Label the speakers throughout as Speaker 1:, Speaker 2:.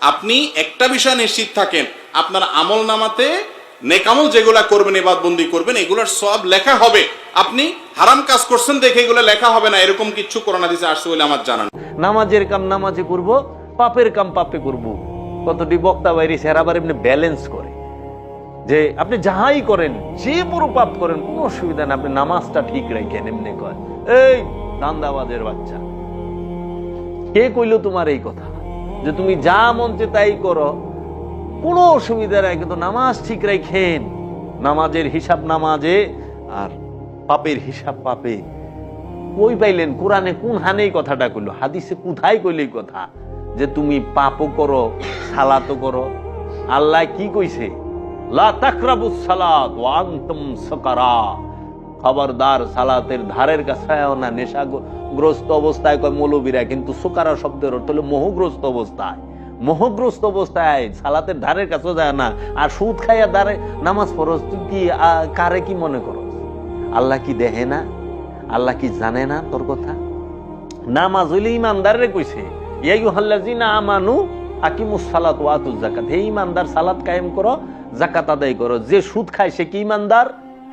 Speaker 1: আপনি একটা বিষয় নিশ্চিত থাকেন, আপনার আমল নামাতে নেকামল যেগুলা করবেন এবাদ বন্দি করবেন, এগুলোর সব লেখা হবে। আপনি হারাম কাজ করছেন দেখে এগুলো লেখা হবে না, এরকম কিছু করোনা দিতে আসছে বলে আমার জানা নেই।
Speaker 2: নামাজের কাম নামাজে করব, পাপের কাম পাপে করব। কতটি বক্তা বাইরে সেরা আবার এমনি ব্যালেন্স করে। যে আপনি যাহাই করেন, যে বড় পাপ করেন, কোনো অসুবিধা নেই, আপনি নামাজটা ঠিক রাখেন, এমনি কয় এই দান্দাবাজের বাচ্চা। কে কইলো তোমার এই কথা? যে তুমি যা মন তাই করো। কোনো অসুবিধা নাই, কিন্তু নামাজ ঠিক রাখেন নামাজের হিসাব নামাজে আর পাপের হিসাব পাপে। কই পাইলেন? কোরআনে কোন হানে কথাটা কইলো? হাদিসে কোথায় কইলে কথা? যে তুমি পাপও করো, সালাতও করো। আল্লাহ কি কইছে? লা তাকরাবুস সালাত ওয়া আনতুম সুকারা। খবরদার সালাতের ধারের কাছে না, নেশাগ্রস্ত অবস্থায় কয় মৌলবীরা, কিন্তু সুকারা শব্দের অর্থ হলো মোহগ্রস্ত অবস্থায়। মোহগ্রস্ত অবস্থায় সালাতের ধারের কাছে যায় না। আর সুদ খাইয়া দাঁড়ে নামাজ পড়স তুই কি কারে কি মনে করস? আল্লাহ কি দেহে না? আল্লাহ কি জানে না তোর কথা? নামাজ হইলে ইমানদারে কইছে ইয়াইয়ুহাল্লাযিনা আমানু আকিমুস সালাত ওয়া আতুজ যাকাত। হে ইমানদার, সালাত কায়েম করো, যাকাত আদায় করো। যে সুদ খায় সে কি ইমানদার?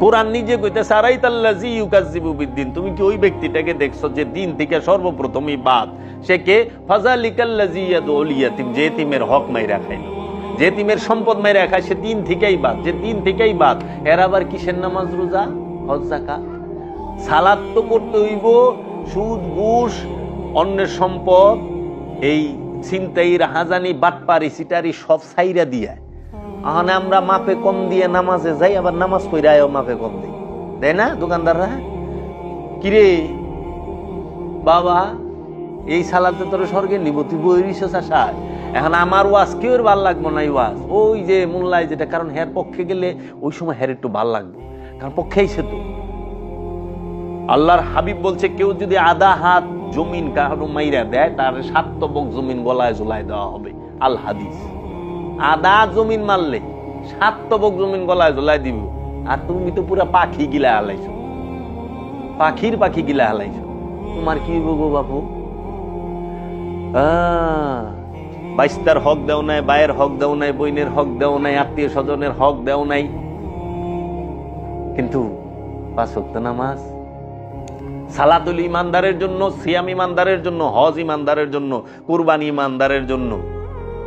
Speaker 2: কোরআন নিজে কইতে সারাই তাল্লাজি ইউকাজিবু বিদ্দিন। তুমি কি ওই ব্যক্তিটাকে দেখছ যে দিন থেকে সর্বপ্রথমই বাদ? সে কে? ফাজালিকাল্লাজি ইয়াদুল ইয়াতিম যে তিমের হক মাইরা খাইলো। যে তিমের সম্পদ মাইরা খায়, সে দিন থেকেই বাদ। যে দিন থেকেই বাদ, এর আবার কিসের নামাজ রোজা? হজ জাকাত সালাদ তো করতে হইব, সুদ, ঘুষ, অন্যের সম্পদ, এই ছিনতাই রাহাজানি বাটপারি সিটারি সব সাইরা দিয়া। আহানে আমরা মাপে কম দিয়ে নামাজে যাই, আবার নামাজ কইরায়ও মাপে কম দিই। তাই না, দোকানদাররা? কিরে, বাবা, এই সালাতে তোর স্বর্গে নিব, তুই বইরিস এখন আমার ওয়াজ কেউ ভালো লাগবো না ওয়াজ? ওই যে মোল্লায় যেটা, কারণ হের পক্ষে গেলে ওই সময় হের একটু ভালো লাগবে। কারণ পক্ষেই সে তো। আল্লাহর হাবিব বলছে, কেউ যদি আধা হাত জমিন কারও মাইরা দেয়, তার সাতবক জমিন গলায় ঝুলাই দেওয়া হবে। আল হাদিস। আধা জমিন মারলে সাতবক জমিন গলায় ঝুলাই দিব। আর তুমি তো পুরা পাখি গিলা হালাইছো। পাখির পাখি গিলা হালাইছো। তোমার কি হইব গো বাবু বাইস্তার হক দেও নাই বায়ের হক দেও নাই বইনের হক দেও নাই, আত্মীয় স্বজনের হক দেও নাই। কিন্তু পাঁচ নামাজ, সালাতুল ইমানদারের জন্য, সিয়াম ইমানদারের জন্য, হজ ইমানদারের জন্য, কুরবানি ইমানদারের জন্য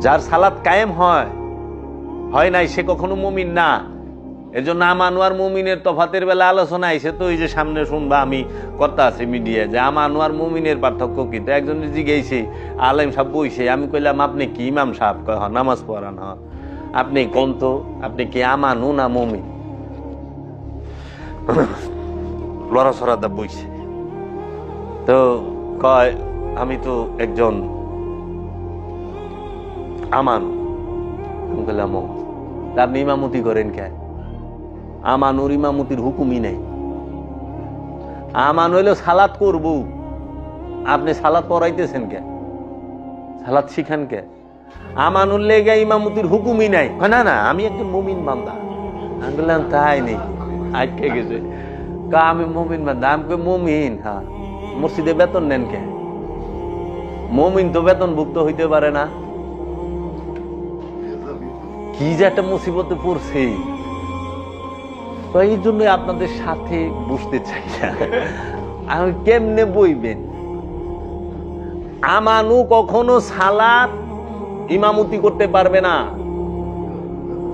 Speaker 2: যার সালাত কায়েম হয় হয় নাই সে কখনো মমিন না। এর জন্য আমানুয়ার মুমিনের তফাতের বেলা আলোচনা আইসে তো এই যে সামনে শুনবা আমি কথা আছে মিডিয়ায় যে আমানুয়ার মুমিনের পার্থক্য কি? তো একজন জিজ্ঞেসে আলেম সাহেব বইছে আমি কইলাম আপনি কি ইমাম সাহেব? কয় "হ, নামাজ পড়ান হ আপনি কোন তো? আপনি কি আমানু না মুমিন? লড়াছড়া দা বইছে। তো কয় আমি তো একজন আমান। আমি বললাম "ও, আপনি ইমামতি করেন কে? আমানুর ইমামতির হুকুমই নেই। আমান হইল সালাত করব। আপনি সালাত পড়াইতেছেন কে? সালাত শিখান কে? আমানুর লেগে ইমামতির হুকুমই নাই। না না আমি একজন মুমিন বান্দা। আমি বললাম তাই নেই আটকে গেছে। কা আমি মুমিন বান্দা। আমি মুমিন হ্যাঁ মসজিদে বেতন নেন কে? মুমিন তো বেতন ভুক্ত হইতে পারে না। কি যে একটা মুসিবতে পড়ছে। তো এই জন্য আপনাদের সাথে বুঝতে চাই না। আমি কেমনে বইবেন? আমানু কখনো সালাত ইমামতি করতে পারবে না।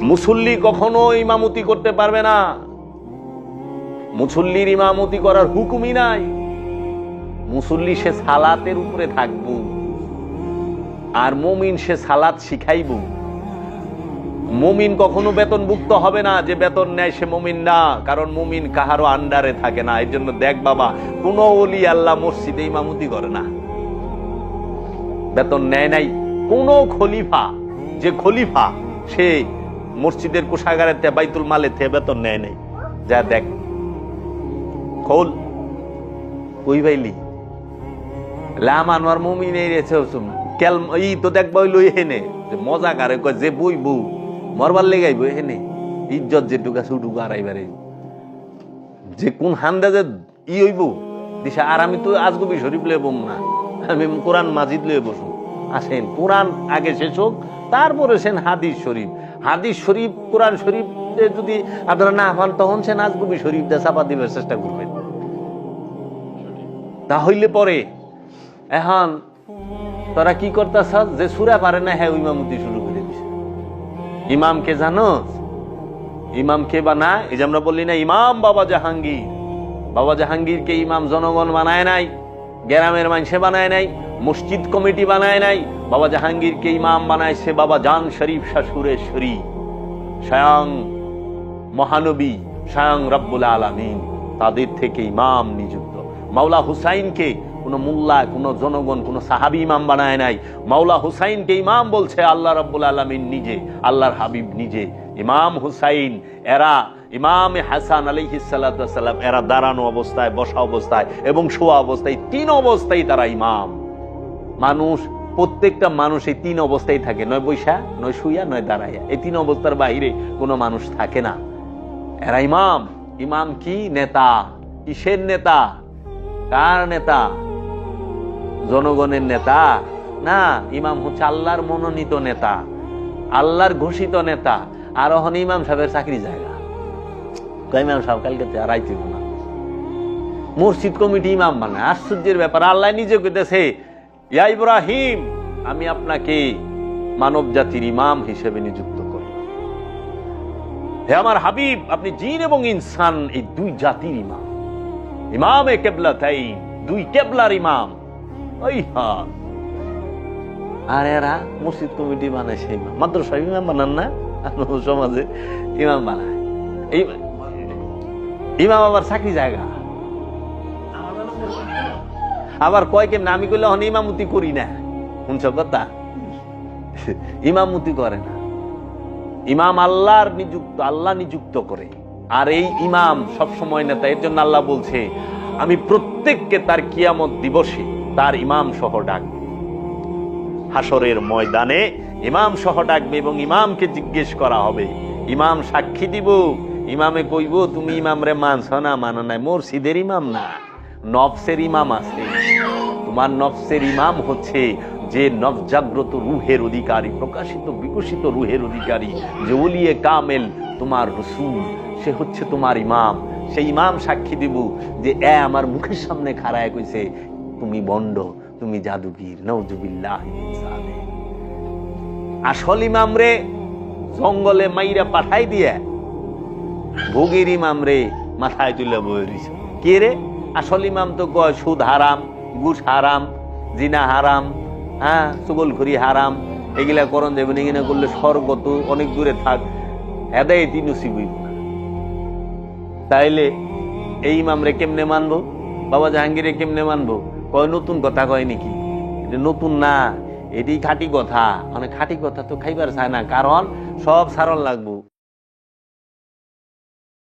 Speaker 2: মুসল্লি কখনো ইমামতি করতে পারবে না। মুসল্লির ইমামতি করার হুকুমই নাই। মুসল্লি সে সালাতের উপরে থাকব। আর মমিন সে সালাত শিখাইব। মুমিন কখনো বেতনভুক্ত হবে না, যে বেতন নেয় সে মুমিন না, কারণ মুমিন কাহারও আন্ডারে থাকে না। এর জন্য দেখ বাবা, কোন অলি আল্লাহ মসজিদে ইমামতি করে না। বেতন নেয় নাই। কোন খলিফা, যে খলিফা, সে মসজিদের কোষাগারের তে বাইতুল মালে তে বেতন নেয় নাই। যা দেখ। খোল। কই বাইলি মুমিন এই রেছে কেল ই তো দেখবা এহেনে যে মজা কারে কয়, যে বই বউ মরবার লেগাইব এহেনে ইজ্জত যে টুকা সুটুকু আড়াইবারে যে কোন হান্দা যে ই হইব দিশা আর আমি তো আজগবি শরীফ লয়ে বম না, আমি কোরআন মাজিদ লয়ে বসু আসেন, কোরআন আগে শেষ হোক, তারপরে সেন হাদিস শরীফ। হাদিস শরীফ, কোরআন শরীফ যদি আপনারা না হন, তখন সে নাজগুবি শরীফটা চাপা দিবার চেষ্টা করবেন। তা হইলে পরে, এখন তোরা কি করতেছ যে সুরা পারে না হ্যাঁ ইমামতি শুরু করে দিছে ইমামকে জানো? ইমাম কে বানায় এই যে আমরা বললি না, ইমাম বাবা জাহাঙ্গীর। বাবা জাহাঙ্গীরকে ইমাম জনগণ বানায় নাই, গ্রামের মানুষে বানায় নাই, মসজিদ কমিটি বানায় নাই, বাবা জাহাঙ্গীরকে ইমাম বানাইছে বাবা জান শরীফ শাশুরেশ্বরী স্বয়ং মহানবী, স্বয়ং রব্বুল আলমিন, তাদের থেকে ইমাম নিযুক্ত। মাওলা হুসাইনকে কোনো মোল্লা, কোনো জনগণ, কোনো সাহাবি ইমাম বানায় নাই। মাওলা হুসাইনকে ইমাম বলছে, আল্লাহ রব্বুল আলমিন নিজে, আল্লাহর হাবিব নিজে। ইমাম হুসাইন, এরা, ইমাম হাসান আলহিসাল্লাম এরা দাঁড়ানো অবস্থায়, বসা অবস্থায় এবং শোয়া অবস্থায়, তিন অবস্থায় তারা ইমাম। মানুষ, প্রত্যেকটা মানুষ এই তিন অবস্থায় থাকে। নয় বৈশা, নয় শুইয়া, নয় দাঁড়াইয়া। এই তিন অবস্থার বাইরে কোনো মানুষ থাকে না। এরা ইমাম। ইমাম কি? নেতা। কিসের নেতা? কার নেতা? জনগণের নেতা, না, ইমাম হচ্ছে আল্লাহর মনোনীত নেতা, আল্লাহর ঘোষিত নেতা, আর ওখানে ইমাম সাহেবের চাকরি জায়গা। ইমাম সাহেব, কালকে আর না। মসজিদ কমিটি ইমাম মানে আশ্চর্যের ব্যাপার, আল্লাহ নিজে কইতেছে, ইয়া ইব্রাহিম, আমি আপনাকে মানব জাতির ইমাম হিসেবে নিযুক্ত করি। হে আমার হাবিব, আপনি জিন এবং ইনসান, এই দুই জাতির ইমাম। ইমামে কেবলা তাই দুই কেবলার ইমাম। ওই হা আর এরা মসজিদ কমিটি বানায় সেই ইমাম। মাদ্রাসা ইমাম বানান না? আমাদের সমাজে ইমাম বানায়। ইমাম আবার চাকরি জায়গা। আবার কয় কেমন? আমি কইলে হন ইমামতি করি না। শুনছ কথা? ইমামতি করে না। ইমাম আল্লাহর নিযুক্ত আল্লাহ নিযুক্ত করে। আর এই ইমাম সব সময় নেতা, এর জন্য আল্লাহ বলছে, আমি প্রত্যেককে তার কিয়ামত দিবসে তার ইমাম সহ ডাকবে হাসরের ময়দানে ইমাম সহ ডাকবে এবং ইমামকে জিজ্ঞেস করা হবে, ইমাম সাক্ষী দিব, ইমামে কইব, তুমি ইমাম রে মানছ না, মানো নাই, মসজিদের ইমাম না, নফসের ইমাম আছে। তোমার নফসের ইমাম হচ্ছে যে নবজাগ্রত রুহের অধিকারী, প্রকাশিত, বিকশিত রুহের অধিকারী, যে ওলিয়ে কামেল, তোমার রসুল। সে হচ্ছে তোমার ইমাম। সেই ইমাম সাক্ষী দিব যে, এ, আমার মুখের সামনে খাড়ায় কইছে তুমি বন্ড, তুমি জাদুগীর নৌজুবিল্লাহ আসল ইমাম রে জঙ্গলে মাইরা পাঠাই দিয়ে, ভোগের ইমাম রে মাথায় তুলে বয়ে কে রে? আসল ইমাম তো কয়, সুদ হারাম, ঘুষ হারাম, জিনা হারাম হ্যাঁ সুগলখুরি হারাম, এগুলা করণ দেবেন এগুলা করলে স্বর্গ তো অনেক দূরে থাক হেদায় তিন তাইলে এই ইমাম রে কেমনে মানবো? বাবা জাহাঙ্গীরে কেমনে মানবো? কয়, নতুন কথা কয় নাকি? নতুন না, এটি খাঁটি কথা। মানে খাঁটি কথা তো খাইবার চায় না, কারণ সব সারণ লাগবো।